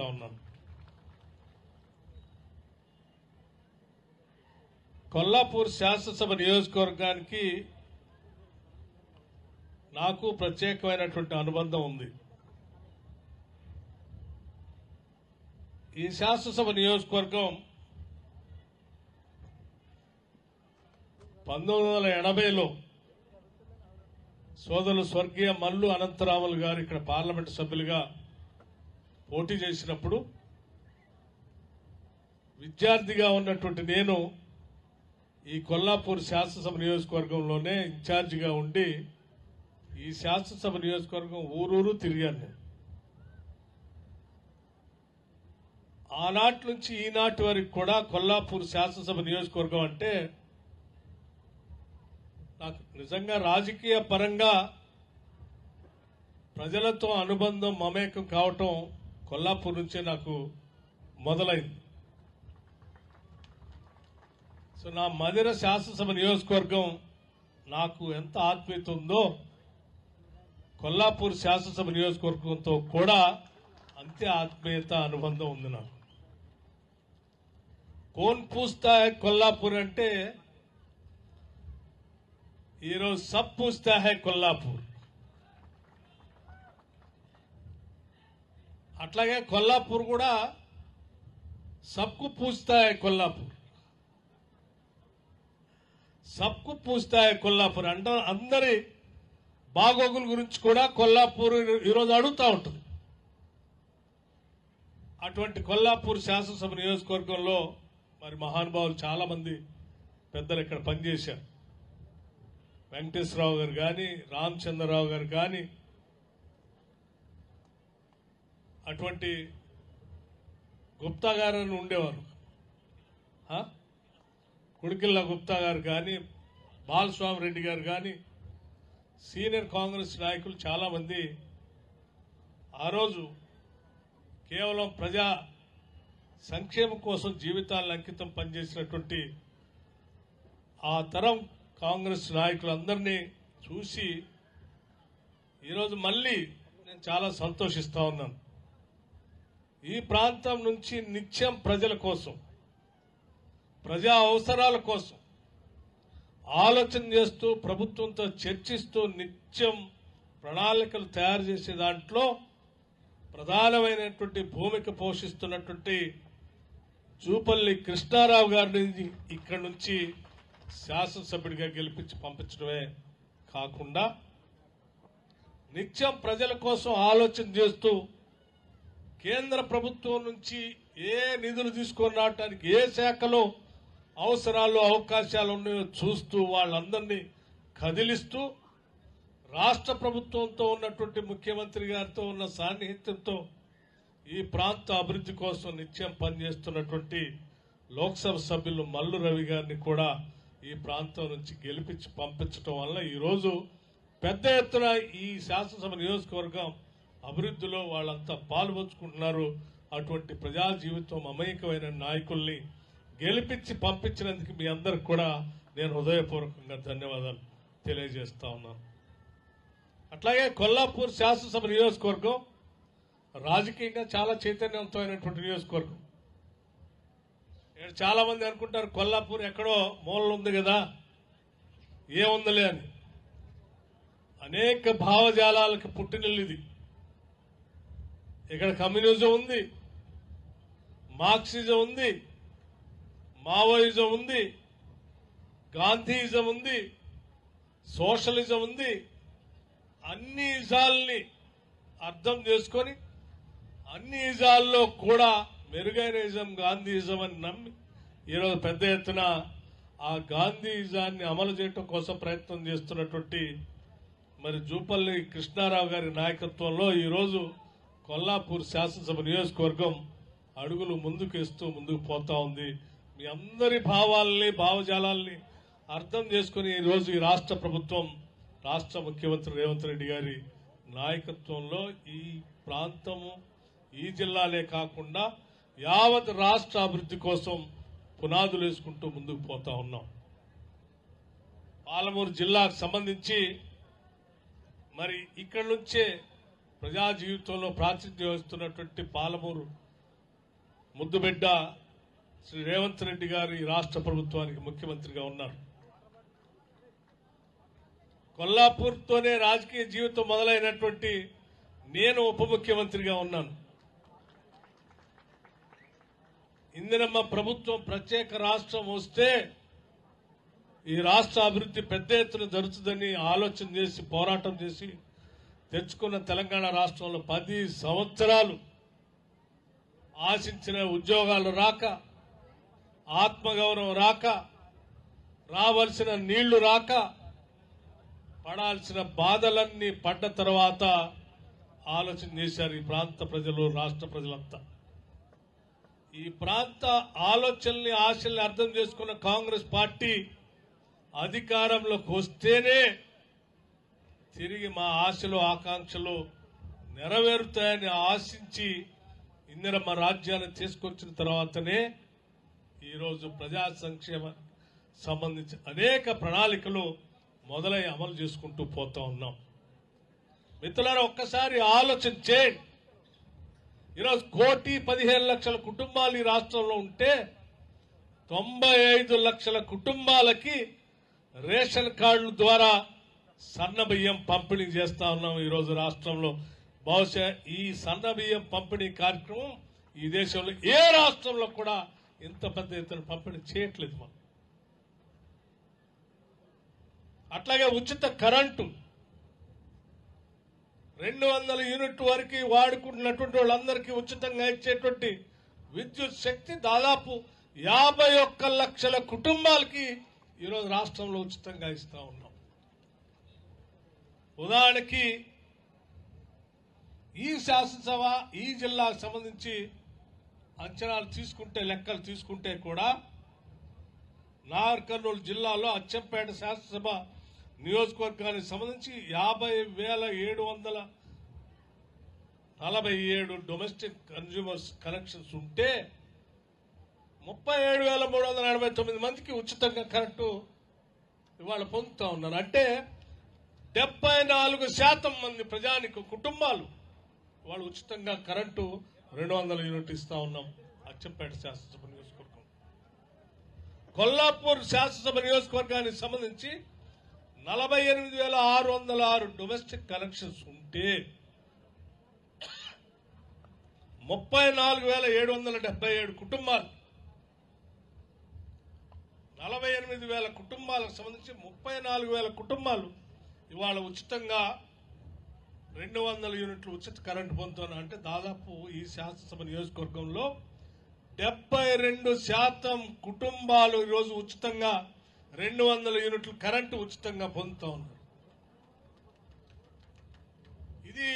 తెలియజేస్తా ఉన్నాను. కొల్లాపూర్ శాసనసభ నియోజకవర్గానికి నాకు ప్రత్యేకమైనటువంటి అనుబంధం ఉంది. ఈ శాసనసభ నియోజకవర్గం పంతొమ్మిది వందల ఎనభైలో సోదరులు స్వర్గీయ మల్లు అనంతరాములు గారు ఇక్కడ పార్లమెంటు సభ్యులుగా పోటీ చేసినప్పుడు విద్యార్థిగా ఉన్నటువంటి నేను ఈ కొల్లాపూర్ శాసనసభ నియోజకవర్గంలోనే ఇన్ఛార్జిగా ఉండి ఈ శాసనసభ నియోజకవర్గం ఊరూరు తిరిగాను నేను. ఆనాటి నుంచి ఈనాటి వరకు కూడా కొల్లాపూర్ శాసనసభ నియోజకవర్గం అంటే నాకు నిజంగా రాజకీయ పరంగా ప్రజలతో అనుబంధం మమేకం కావటం కొల్లాపూర్ నుంచే నాకు మొదలైంది. సో నా మదిర శాసనసభ నియోజకవర్గం నాకు ఎంత ఆత్మీయత ఉందో కొల్లాపూర్ శాసనసభ నియోజకవర్గంతో కూడా అంతే ఆత్మీయత అనుబంధం ఉంది నాకు. కోన్ పూస్తా కొల్లాపూర్ అంటే ఈరోజు సబ్ పూస్తా కొల్లాపూర్. అట్లాగే కొల్లాపూర్ కూడా సబ్కు పూస్తాయి కొల్లాపూర్. సబ్కు పూస్తాయి కొల్లాపూర్. అంటే అందరి బాగోగుల గురించి కూడా కొల్లాపూర్ ఈరోజు అడుగుతూ ఉంటుంది. అటువంటి కొల్లాపూర్ శాసనసభ నియోజకవర్గంలో మరి మహానుభావులు చాలామంది పెద్దలు ఇక్కడ పనిచేశారు. వెంకటేశ్వరరావు గారు కానీ రామచంద్రరావు గారు కానీ అటువంటి గుప్తా గారు అని ఉండేవారు ఆ? కుడికిల్ల గుప్తా గారు కానీ బాలస్వామి రెడ్డి గారు కానీ సీనియర్ కాంగ్రెస్ నాయకులు చాలామంది ఆ రోజు కేవలం ప్రజా సంక్షేమం కోసం జీవితాలను అంకితం పనిచేసినటువంటి ఆ తరం కాంగ్రెస్ నాయకులందరినీ చూసి ఈరోజు మళ్ళీ నేను చాలా సంతోషిస్తూ ఉన్నాను ఈ ప్రాంతం నుంచి నిత్యం ప్రజల కోసం ప్రజా అవసరాల కోసం ఆలోచన చేస్తూ ప్రభుత్వంతో చర్చిస్తూ నిత్యం ప్రణాళికలు తయారు చేసే దాంట్లో ప్రధానమైనటువంటి భూమిక పోషిస్తున్నటువంటి జూపల్లి కృష్ణారావు గారిని ఇక్కడి నుంచి శాసనసభ్యుడిగా గెలిపించి పంపించడమే కాకుండా నిత్యం ప్రజల కోసం ఆలోచన చేస్తూ కేంద్ర ప్రభుత్వం నుంచి ఏ నిధులు తీసుకొని రావడానికి ఏ శాఖలో అవసరాలు అవకాశాలు ఉన్నాయో చూస్తూ వాళ్ళందరినీ కదిలిస్తూ రాష్ట్ర ప్రభుత్వంతో ఉన్నటువంటి ముఖ్యమంత్రి గారితో ఉన్న సాన్నిహిత్యంతో ఈ ప్రాంత అభివృద్ధి కోసం నిత్యం పనిచేస్తున్నటువంటి లోక్సభ సభ్యులు మల్లు రవి గారిని కూడా ఈ ప్రాంతం నుంచి గెలిపించి పంపించడం వల్ల ఈరోజు పెద్ద ఎత్తున ఈ శాసనసభ నియోజకవర్గం అభివృద్ధిలో వాళ్ళంతా పాల్పంచుకుంటున్నారు. అటువంటి ప్రజా జీవితం అమేకమైన నాయకుల్ని గెలిపించి పంపించినందుకు మీ అందరికి కూడా నేను హృదయపూర్వకంగా ధన్యవాదాలు తెలియజేస్తా ఉన్నాను అట్లాగే కొల్లాపూర్ శాసనసభ నియోజకవర్గం రాజకీయంగా చాలా చైతన్యవంతమైనటువంటి నియోజకవర్గం. ఇక్కడ చాలా మంది అనుకుంటారు కొల్లాపూర్ ఎక్కడో మూలలు ఉంది కదా ఏముందలే అని. అనేక భావజాలాలకు పుట్టినిల్లు ఇది. ఇక్కడ కమ్యూనిజం ఉంది మార్క్సిజం ఉంది మావోయిజం ఉంది గాంధీయిజం ఉంది సోషలిజం ఉంది అన్ని ఇజాల్ని అర్థం చేసుకొని అన్ని ఇజాల్లో కూడా మెరుగైన ఇజం గాంధీయిజం అని నమ్మి ఈరోజు పెద్ద ఎత్తున ఆ గాంధీయిజాన్ని అమలు చేయటం కోసం ప్రయత్నం చేస్తున్నటువంటి మరి జూపల్లి కృష్ణారావు గారి నాయకత్వంలో ఈరోజు కొల్లాపూర్ శాసనసభ నియోజకవర్గం అడుగులు ముందుకు వేస్తూ ముందుకు పోతా ఉంది. మీ అందరి భావాల్ని భావజాలాల్ని అర్థం చేసుకుని ఈరోజు ఈ రాష్ట్ర ప్రభుత్వం రాష్ట్ర ముఖ్యమంత్రి రేవంత్ రెడ్డి గారి నాయకత్వంలో ఈ ప్రాంతము ఈ జిల్లాలే కాకుండా యావత్ రాష్ట్ర అభివృద్ధి కోసం పునాదులు వేసుకుంటూ ముందుకు పోతా ఉన్నాం. పాలమూరు జిల్లాకు సంబంధించి మరి ఇక్కడి నుంచే ప్రజా జీవితంలో ప్రాతినిధ్యం వస్తున్నటువంటి పాలమూరు ముద్దుబిడ్డ శ్రీ రేవంత్ రెడ్డి గారు ఈ రాష్ట్ర ప్రభుత్వానికి ముఖ్యమంత్రిగా ఉన్నారు. కొల్లాపూర్తోనే రాజకీయ జీవితం మొదలైనటువంటి నేను ఉప ముఖ్యమంత్రిగా ఉన్నాను. ఇందిరమ్మ ప్రభుత్వం ప్రత్యేక రాష్ట్రం వస్తే ఈ రాష్ట్ర అభివృద్ధి పెద్ద ఎత్తున జరుగుతుందని ఆలోచన చేసి పోరాటం చేసి తెచ్చుకున్న తెలంగాణ రాష్ట్రంలో పది సంవత్సరాలు ఆశించిన ఉద్యోగాలు రాక ఆత్మగౌరవం రాక రావలసిన నీళ్ళు రాక పడాల్సిన బాధలన్నీ పడ్డ తర్వాత ఆలోచన చేశారు ఈ ప్రాంత ప్రజలు రాష్ట్ర ప్రజలంతా. ఈ ప్రాంత ఆలోచనల్ని ఆశల్ని అర్థం చేసుకున్న కాంగ్రెస్ పార్టీ అధికారంలోకి వస్తేనే తిరిగి మా ఆశలు ఆకాంక్షలు నెరవేరుతాయని ఆశించి ఇందిరమ్మ రాజ్యాన్ని తీసుకొచ్చిన తర్వాతనే ఈరోజు ప్రజా సంక్షేమ సంబంధించి అనేక ప్రణాళికలు మొదలై అమలు చేసుకుంటూ పోతా ఉన్నాం. మిత్రులారా ఒక్కసారి ఆలోచన చేయండి. ఈరోజు కోటి పదిహేను లక్షల కుటుంబాలు ఈ రాష్ట్రంలో ఉంటే తొంభై ఐదు లక్షల కుటుంబాలకి రేషన్ కార్డుల ద్వారా సన్న బియ్యం పంపిణీ చేస్తా ఉన్నాం ఈరోజు రాష్ట్రంలో. బహుశా ఈ సన్న బియ్యం పంపిణీ కార్యక్రమం ఈ దేశంలో ఏ రాష్ట్రంలో కూడా ఇంత పెద్ద ఎత్తున పంపిణీ చేయట్లేదు మనం. అట్లాగే ఉచిత కరెంటు. రెండు వందల యూనిట్ వరకు వాడుకుంటున్నటువంటి వాళ్ళందరికీ ఉచితంగా ఇచ్చేటువంటి విద్యుత్ శక్తి దాదాపు యాభై ఒక్క లక్షల కుటుంబాలకి ఈరోజు రాష్ట్రంలో ఉచితంగా ఇస్తా ఉన్నాం. ఉదాహరణకి ఈ శాసనసభ ఈ జిల్లాకు సంబంధించి అంచనాలు తీసుకుంటే లెక్కలు తీసుకుంటే కూడా నాగర్ కర్నూలు జిల్లాలో అచ్చంపేట శాసనసభ నియోజకవర్గానికి సంబంధించి యాభై వేల ఏడు వందల నలభై ఏడు డొమెస్టిక్ కన్జ్యూమర్స్ కనెక్షన్స్ ఉంటే ముప్పై ఏడు వేల మూడు వందల ఎనభై తొమ్మిది మందికి ఉచితంగా కరెంటు ఇవాళ పొందుతూ ఉన్నారు. అంటే డెబ్బై నాలుగు శాతం మంది ప్రజానిక కుటుంబాలు వాళ్ళు ఉచితంగా కరెంటు రెండు వందల యూనిట్ ఇస్తా ఉన్నాం. అచ్చంపేట శాసనసభ నియోజకవర్గం. కొల్లాపూర్ శాసనసభ నియోజకవర్గానికి సంబంధించి నలభై ఎనిమిది వేల ఆరు వందల ఆరు డొమెస్టిక్ కనెక్షన్స్ ఉంటే ముప్పై నాలుగు వేల ఏడు వందల డెబ్బై ఏడు కుటుంబాలు నలభై ఎనిమిది వేల కుటుంబాలకు సంబంధించి ముప్పై నాలుగు వేల కుటుంబాలు ఇవాళ ఉచితంగా రెండు వందల యూనిట్లు ఉచిత కరెంటు పొందుతున్నా. అంటే దాదాపు ఈ శాసనసభ నియోజకవర్గంలో డెబ్బై రెండు శాతం కుటుంబాలు ఈరోజు ఉచితంగా రెండు వందల యూనిట్లు కరెంటు ఉచితంగా పొందుతూ ఉన్నారు. ఇది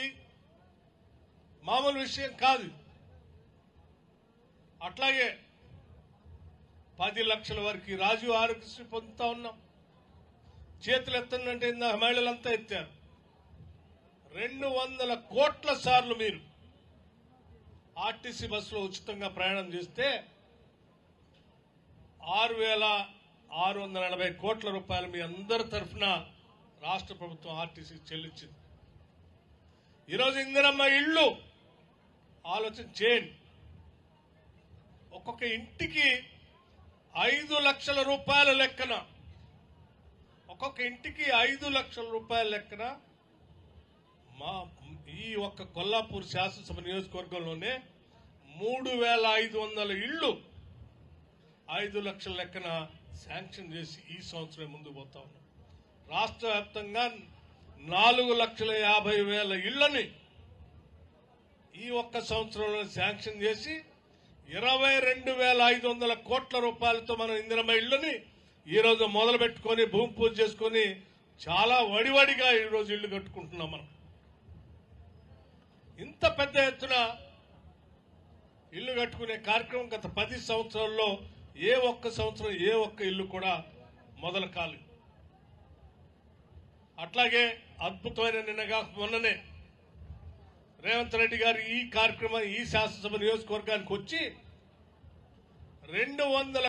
మామూలు విషయం కాదు. అట్లాగే పది లక్షల వరకు రాజీవ్ ఆరోగ్యశ్రీ పొందుతా ఉన్నాం. చేతులు ఎత్తండి ఇందా మహిళలంతా ఎత్తారు. రెండు వందల కోట్ల సార్లు మీరు ఆర్టీసీ బస్సులో ఉచితంగా ప్రయాణం చేస్తే ఆరు వేల ఆరు వందల ఎనభై కోట్ల రూపాయలు మీ అందరి తరఫున రాష్ట్ర ప్రభుత్వం ఆర్టీసీ చెల్లించింది. ఈరోజు ఇందిరమ్మ ఇళ్ళు ఆలోచన చేయండి. ఒక్కొక్క ఇంటికి ఐదు లక్షల రూపాయల లెక్కన ఒక్కొక్క ఇంటికి ఐదు లక్షల రూపాయల లెక్కన మా ఈ ఒక్క కొల్లాపూర్ శాసనసభ నియోజకవర్గంలోనే మూడు వేల ఐదు వందల ఇళ్ళు ఐదు లక్షల లెక్కన శాంక్షన్ చేసి ఈ సంవత్సరం ముందుకు పోతా ఉన్నాం. రాష్ట్ర వ్యాప్తంగా నాలుగు లక్షల యాభై వేల ఇళ్ళని ఈ ఒక్క సంవత్సరంలో శాంక్షన్ చేసి ఇరవై రెండు వేల ఐదు వందల కోట్ల రూపాయలతో మనం ఇందిరమ్మ ఇళ్ళని ఈ రోజు మొదలు పెట్టుకొని భూమి పూజ చేసుకొని చాలా వడివడిగా ఈ రోజు కట్టుకుంటున్నాం మనం. ఇంత పెద్ద ఎత్తున ఇల్లు కట్టుకునే కార్యక్రమం గత పది సంవత్సరాల్లో ఏ ఒక్క సంవత్సరం ఏ ఒక్క ఇల్లు కూడా మొదలు కాలేదు అట్లాగే అద్భుతమైన నిన్నగా మొన్ననే రేవంత్ రెడ్డి గారు ఈ కార్యక్రమం ఈ శాసనసభ నియోజకవర్గానికి వచ్చి రెండు వందల